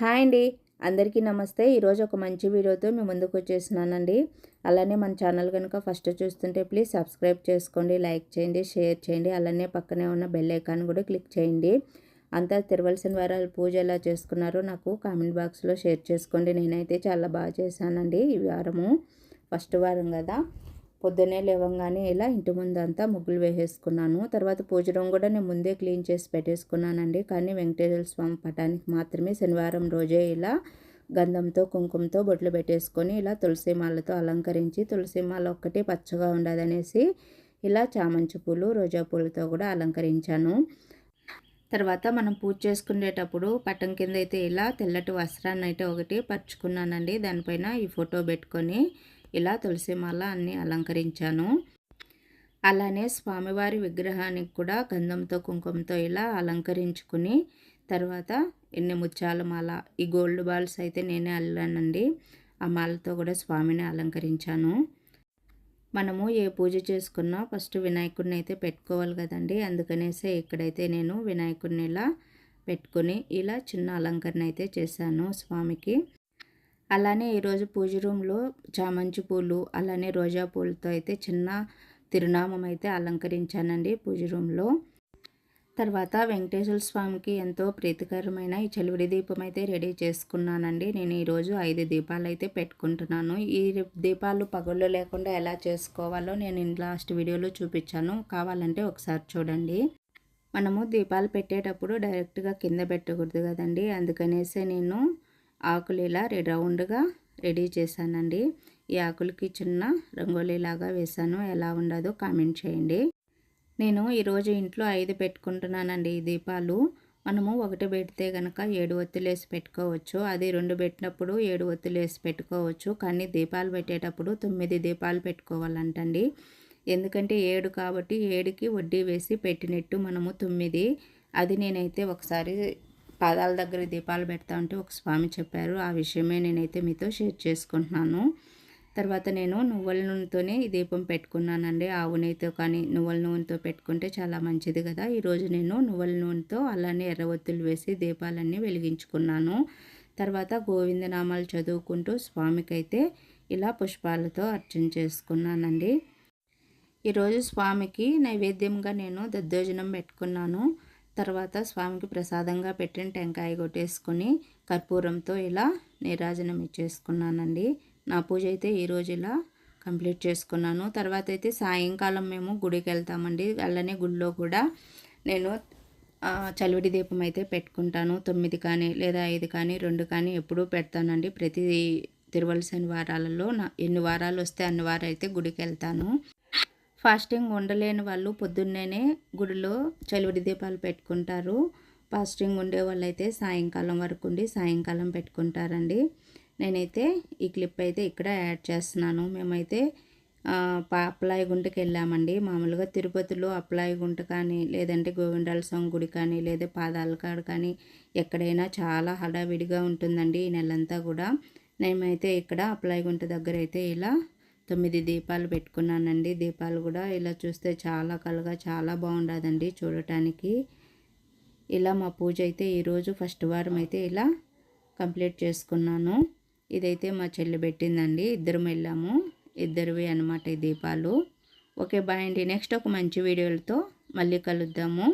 Hi అండి. అందరికీ నమస్తే. ఈరోజు ఒక మంచి వీడియోతో మీ ముందుకు వచ్చేసినానండి అలానే మన ఛానల్ కనుక ఫస్ట్ చూస్తుంటే ప్లీజ్ సబ్స్క్రైబ్ చేసుకోండి లైక్ చేయండి షేర్ చేయండి అలానే పక్కనే ఉన్న బెల్ ఐకాన్ కూడా క్లిక్ చేయండి. అంతా తిరవలసిన వారాలు పూజ ఎలా చేసుకున్నారో నాకు కామెంట్ బాక్స్లో షేర్ చేసుకోండి. నేనైతే చాలా బాగా చేశానండి ఈ వారము. ఫస్ట్ వారం కదా. పొద్దున్నే లేవంగానే ఇలా ఇంటి ముందు అంతా ముగ్గులు వేసేసుకున్నాను. తర్వాత పూజ రూమ్ కూడా నేను ముందే క్లీన్ చేసి పెట్టేసుకున్నానండి. కానీ వెంకటేశ్వర స్వామి పటానికి మాత్రమే శనివారం రోజే ఇలా గంధంతో కుంకుమతో బొట్లు పెట్టేసుకొని ఇలా తులసిమాలతో అలంకరించి తులసిమాల ఒక్కటి పచ్చగా ఉండదనేసి ఇలా చామంతి పూలు రోజా పూలతో కూడా అలంకరించాను. తర్వాత మనం పూజ చేసుకునేటప్పుడు పట్టం కింద అయితే ఇలా తెల్లటి వస్త్రాన్ని అయితే ఒకటి పరుచుకున్నానండి. దానిపైన ఈ ఫోటో పెట్టుకొని ఇలా తులసిమాల అన్ని అలంకరించాను. అలానే స్వామివారి విగ్రహానికి కూడా గంధంతో కుంకుమతో ఇలా అలంకరించుకుని తర్వాత ఎన్ని ముత్యాల మాల ఈ గోల్డ్ బాల్స్ అయితే నేనే అల్లానండి. ఆ మాలతో కూడా స్వామిని అలంకరించాను. మనము ఏ పూజ చేసుకున్నా ఫస్ట్ వినాయకుడిని అయితే పెట్టుకోవాలి కదండి. అందుకనేసే ఇక్కడైతే నేను వినాయకుడిని ఇలా పెట్టుకొని ఇలా చిన్న అలంకరణ అయితే చేశాను స్వామికి. అలానే ఈరోజు పూజ రూమ్లో చామంతి పూలు అలానే రోజా పూలతో అయితే చిన్న తిరునామం అయితే అలంకరించానండి పూజ రూమ్లో. తర్వాత వెంకటేశ్వర స్వామికి ఎంతో ప్రీతికరమైన ఈ చలివిడి దీపం అయితే రెడీ చేసుకున్నానండి. నేను ఈరోజు ఐదు దీపాలు అయితే పెట్టుకుంటున్నాను. ఈ దీపాలు పగుళ్ళు లేకుండా ఎలా చేసుకోవాలో నేను లాస్ట్ వీడియోలో చూపించాను. కావాలంటే ఒకసారి చూడండి. మనము దీపాలు పెట్టేటప్పుడు డైరెక్ట్గా కింద పెట్టకూడదు కదండి. అందుకనేసే నేను ఆకులు ఇలా రౌండ్గా రెడీ చేశానండి. ఈ ఆకులకి చిన్న రంగోలీలాగా వేశాను. ఎలా ఉండదో కామెంట్ చేయండి. నేను ఈరోజు ఇంట్లో ఐదు పెట్టుకుంటున్నానండి ఈ దీపాలు. మనము ఒకటి పెడితే కనుక ఏడు ఒత్తులు వేసి పెట్టుకోవచ్చు. అది రెండు పెట్టినప్పుడు ఏడు ఒత్తులు వేసి పెట్టుకోవచ్చు. కానీ దీపాలు పెట్టేటప్పుడు తొమ్మిది దీపాలు పెట్టుకోవాలంటండి. ఎందుకంటే ఏడు కాబట్టి ఏడుకి వడ్డీ వేసి పెట్టినట్టు మనము తొమ్మిది. అది నేనైతే ఒకసారి పాదాల దగ్గర దీపాలు పెడతా ఉంటే ఒక స్వామి చెప్పారు. ఆ విషయమే నేనైతే మీతో షేర్ చేసుకుంటున్నాను. తర్వాత నేను నువ్వుల నూనెతోనే ఈ దీపం పెట్టుకున్నానండి. ఆవు నెయ్యితో కానీ నువ్వుల నూనెతో పెట్టుకుంటే చాలా మంచిది కదా. ఈరోజు నేను నువ్వుల నూనెతో అలానే ఎర్రవత్తులు వేసి దీపాలన్నీ వెలిగించుకున్నాను. తర్వాత గోవిందనామాలు చదువుకుంటూ స్వామికైతే ఇలా పుష్పాలతో అర్చన చేసుకున్నానండి. ఈరోజు స్వామికి నైవేద్యంగా నేను దద్దోజనం పెట్టుకున్నాను. తర్వాత స్వామికి ప్రసాదంగా పెట్టిన టెంకాయ కొట్టేసుకొని కర్పూరంతో ఇలా నీరాజనం ఇచ్చేసుకున్నానండి. నా పూజ అయితే ఈరోజు ఇలా కంప్లీట్ చేసుకున్నాను. తర్వాత అయితే సాయంకాలం మేము గుడికి వెళ్తామండి. అలానే గుడిలో కూడా నేను చలివిడి దీపం అయితే పెట్టుకుంటాను. తొమ్మిది కానీ లేదా ఐదు కానీ రెండు కానీ ఎప్పుడూ పెడతానండి. ప్రతి తిరువలసిన వారాలలో నా ఎన్ని వారాలు వస్తే అన్ని వారాలు అయితే గుడికి వెళ్తాను. ఫాస్టింగ్ ఉండలేని వాళ్ళు పొద్దున్నేనే గుడిలో చలివిడి దీపాలు పెట్టుకుంటారు. ఫాస్టింగ్ ఉండే వాళ్ళైతే సాయంకాలం వరకు ఉండి సాయంకాలం పెట్టుకుంటారండి. నేనైతే ఈ క్లిప్ అయితే ఇక్కడ యాడ్ చేస్తున్నాను. మేమైతే అప్లాయి గుంటకి వెళ్ళామండి. మామూలుగా తిరుపతిలో అప్లాయి గుంట కానీ లేదంటే గోవిందాల స్వామి గుడి కానీ లేదా పాదాల కాడ కానీ ఎక్కడైనా చాలా హడావిడిగా ఉంటుందండి ఈ నెలంతా కూడా. మేమైతే ఇక్కడ అప్లాయి గుంట దగ్గర అయితే ఇలా తొమ్మిది దీపాలు పెట్టుకున్నానండి. దీపాలు కూడా ఇలా చూస్తే చాలా కలగా చాలా బాగుండదండి చూడటానికి. ఇలా మా పూజ అయితే ఈరోజు ఫస్ట్ వారం అయితే ఇలా కంప్లీట్ చేసుకున్నాను. ఇదైతే మా చెల్లి పెట్టిందండి. ఇద్దరం వెళ్ళాము. ఇద్దరివి అనమాట ఈ దీపాలు. ఓకే బాయ్ అండి. నెక్స్ట్ ఒక మంచి వీడియోలతో మళ్ళీ కలుద్దాము.